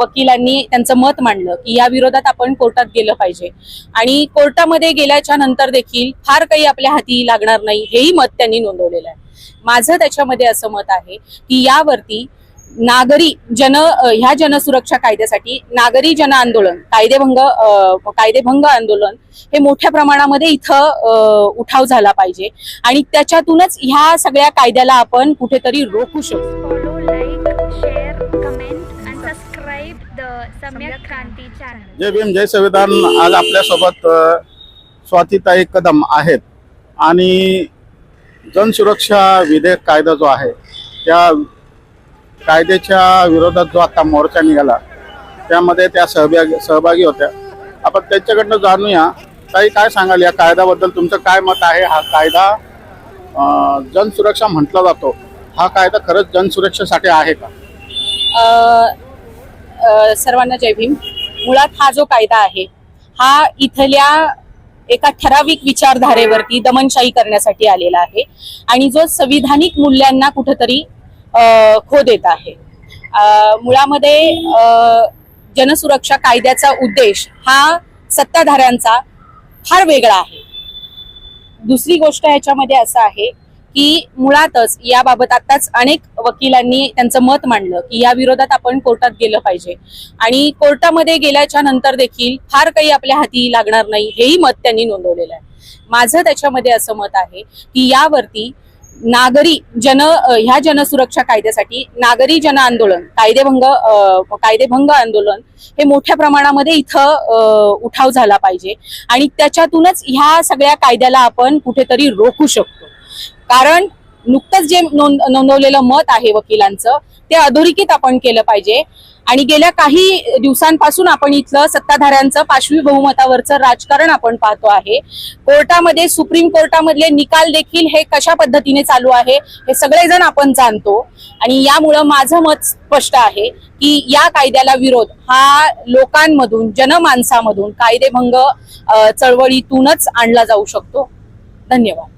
वकिलांनी त्यांचं मत मांडलं की या विरोधात आपण कोर्टात गेलं पाहिजे. आणि कोर्टामध्ये गेल्याच्यानंतर देखील फार काही आपल्या हाती लागणार नाही हेही मत त्यांनी नोंदवलेलं आहे. माझं त्याच्यामध्ये असं मत आहे की यावरती नागरी जन ह्या जनसुरक्षा कायद्यासाठी नागरी जन आंदोलन कायदेभंग कायदेभंग आंदोलन हे मोठ्या प्रमाणामध्ये इथं उठाव झाला पाहिजे. आणि त्याच्यातूनच ह्या सगळ्या कायद्याला आपण कुठेतरी रोखू शकतो. जय भीम जय संविधान. आज आपल्यासोबत स्वातीताई कदम आहेत. आणि जनसुरक्षा विधेयक कायदा जो आहे त्या कायद्याच्या विरोधात जो आता मोर्चा निघाला त्यामध्ये त्या सहभागी सहभागी होत्या. आपण त्यांच्याकडनं जाणूया. ताई काय सांगाल? या कायद्याबद्दल तुमचं काय मत आहे? हा कायदा जनसुरक्षा म्हटला जातो. हा कायदा खरंच जनसुरक्षेसाठी आहे का? सर्वांना जय भीम. मुळात हा जो कायदा आहे हा इथल्या एका ठराविक विचारधारेवरती दमनशाही करण्यासाठी आलेला आहे आणि जो संविधानिक मूल्यांना कुठंतरी खो देत आहे. मुळामध्ये जनसुरक्षा कायद्याचा उद्देश हा सत्ताधाऱ्यांचा फार वेगळा आहे. दुसरी गोष्ट ह्याच्यामध्ये असं आहे की मुळातच याबाबत आताच अनेक वकिलांनी त्यांचं मत मांडलं की या विरोधात आपण कोर्टात गेलं पाहिजे. आणि कोर्टामध्ये गेल्याच्यानंतर देखील फार काही आपल्या हाती लागणार नाही हेही मत त्यांनी नोंदवलेलं आहे. माझं त्याच्यामध्ये असं मत आहे की यावरती नागरी जन ह्या जनसुरक्षा कायद्यासाठी नागरी जन आंदोलन कायदेभंग कायदेभंग आंदोलन हे मोठ्या प्रमाणामध्ये इथं उठाव झाला पाहिजे. आणि त्याच्यातूनच ह्या सगळ्या कायद्याला आपण कुठेतरी रोखू शकतो. कारण नुकतंच जे नोंदवलेलं मत आहे वकिलांचं ते अधोरेखित आपण केलं पाहिजे. आणि गेल्या काही दिवसांपासून आपण इथलं सत्ताधाऱ्यांचं पाशवी बहुमतावरचं राजकारण आपण पाहतो आहे. कोर्टामध्ये सुप्रीम कोर्टामधले निकाल देखील हे कशा पद्धतीने चालू आहे हे सगळेजण आपण जाणतो. आणि यामुळं माझं मत स्पष्ट आहे की या कायद्याला विरोध हा लोकांमधून जनमानसामधून कायदेभंग चळवळीतूनच आणला जाऊ शकतो. धन्यवाद.